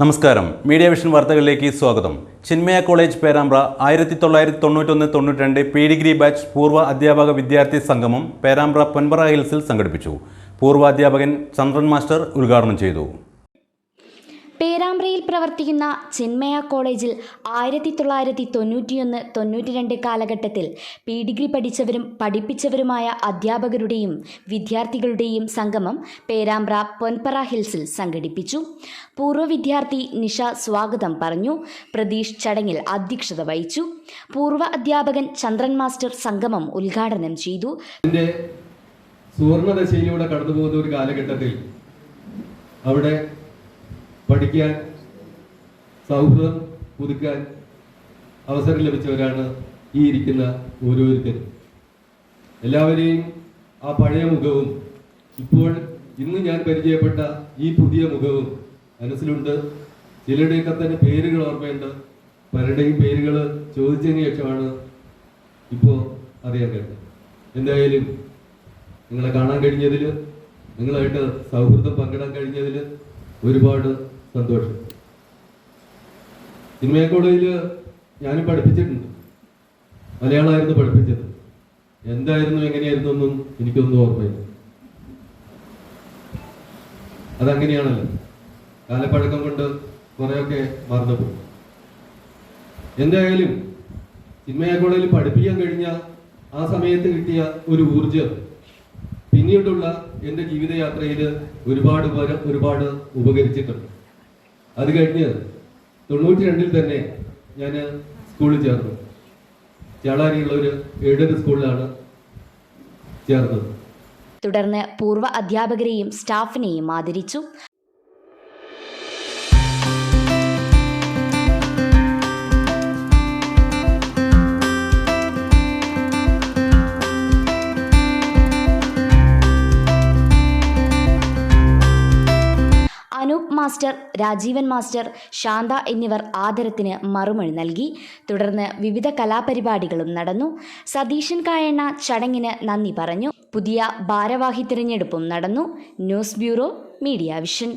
നമസ്കാരം. Media vision വാർത്തകളിലേക്ക് സ്വാഗതം. ചിന്മയ കോളേജ് പേരാമ്പ്ര ആയിരത്തി തൊള്ളായിരത്തി തൊണ്ണൂറ്റൊന്ന് തൊണ്ണൂറ്റി രണ്ട് പി ഡിഗ്രി ബാച്ച് പൂർവ അധ്യാപക വിദ്യാർത്ഥി സംഗമം പേരാമ്പ്ര പൊൻപറ ഹിൽസിൽ സംഘടിപ്പിച്ചു. പൂർവ അധ്യാപകൻ ചന്ദ്രൻ മാസ്റ്റർ ഉദ്ഘാടനം ചെയ്തു. പേരാമ്പ്രയിൽ പ്രവർത്തിക്കുന്ന ചിന്മയ കോളേജിൽ ആയിരത്തി തൊള്ളായിരത്തി തൊണ്ണൂറ്റിയൊന്ന് തൊണ്ണൂറ്റി രണ്ട് കാലഘട്ടത്തിൽ പി ഡിഗ്രി പഠിച്ചവരും പഠിപ്പിച്ചവരുമായ അധ്യാപകരുടെയും വിദ്യാർത്ഥികളുടെയും സംഗമം പേരാമ്പ്ര പൊൻപറ ഹിൽസിൽ സംഘടിപ്പിച്ചു. പൂർവ വിദ്യാർത്ഥി നിഷ സ്വാഗതം പറഞ്ഞു. പ്രതീഷ് ചടങ്ങിൽ അധ്യക്ഷത വഹിച്ചു. പൂർവ അധ്യാപകൻ ചന്ദ്രൻ മാസ്റ്റർ സംഗമം ഉദ്ഘാടനം ചെയ്തു. കടന്നുപോകുന്ന ഒരു കാലഘട്ടത്തിൽ അവിടെ പഠിക്കാൻ സൗഹൃദം പുതുക്കാൻ അവസരം ലഭിച്ചവരാണ് ഈ ഇരിക്കുന്ന ഓരോരുത്തരും എല്ലാവരെയും ആ പഴയ മുഖവും ഇപ്പോൾ ഇന്ന് ഞാൻ പരിചയപ്പെട്ട ഈ പുതിയ മുഖവും മനസ്സിലുണ്ട്. ചിലരുടെയൊക്കെ തന്നെ പേരുകൾ ഓർമ്മയുണ്ട്. പലരുടെയും പേരുകൾ ചോദിച്ചതിന് ശേഷമാണ് ഇപ്പോൾ അറിയാൻ കഴിഞ്ഞത്. എന്തായാലും നിങ്ങളെ കാണാൻ കഴിഞ്ഞതിൽ നിങ്ങളായിട്ട് സൗഹൃദം പങ്കിടാൻ കഴിഞ്ഞതിൽ ഒരുപാട് സന്തോഷം. സിനിമ കോളേജിൽ ഞാനും പഠിപ്പിച്ചിട്ടുണ്ട്. മലയാളമായിരുന്നു പഠിപ്പിച്ചത്. എന്തായിരുന്നു എങ്ങനെയായിരുന്നു ഒന്നും എനിക്കൊന്നും ഓർമ്മയില്ല. അതങ്ങനെയാണല്ലോ. കാലപ്പഴക്കം കൊണ്ട് കുറേയൊക്കെ മറന്നുപോകും എന്തായാലും സിനിമയ കോളേജിൽ പഠിപ്പിക്കാൻ കഴിഞ്ഞ ആ സമയത്ത് കിട്ടിയ ഒരു ഊർജം പിന്നീടുള്ള എന്റെ ജീവിതയാത്രയിൽ ഒരുപാട് ഒരുപാട് ഉപകരിച്ചിട്ടുണ്ട്. അത് കഴിഞ്ഞ് തൊണ്ണൂറ്റി രണ്ടിൽ തന്നെ ഞാൻ സ്കൂളിൽ ചേർന്നു. ചേളാരിയുള്ള ഒരു എയ്ഡഡ് സ്കൂളിലാണ് ചേർന്നത്? തുടർന്ന് പൂർവ അധ്യാപകരെയും സ്റ്റാഫിനെയും ആദരിച്ചു. അനൂപ് മാസ്റ്റർ രാജീവൻ മാസ്റ്റർ ശാന്ത എന്നിവർ ആദരത്തിന് മറുമൊഴി നൽകി. തുടർന്ന് വിവിധ കലാപരിപാടികളും നടന്നു. സതീശൻ കായണ്ണ ചടങ്ങിന് നന്ദി പറഞ്ഞു. പുതിയ ഭാരവാഹി തിരഞ്ഞെടുപ്പും നടന്നു. News bureau media vision.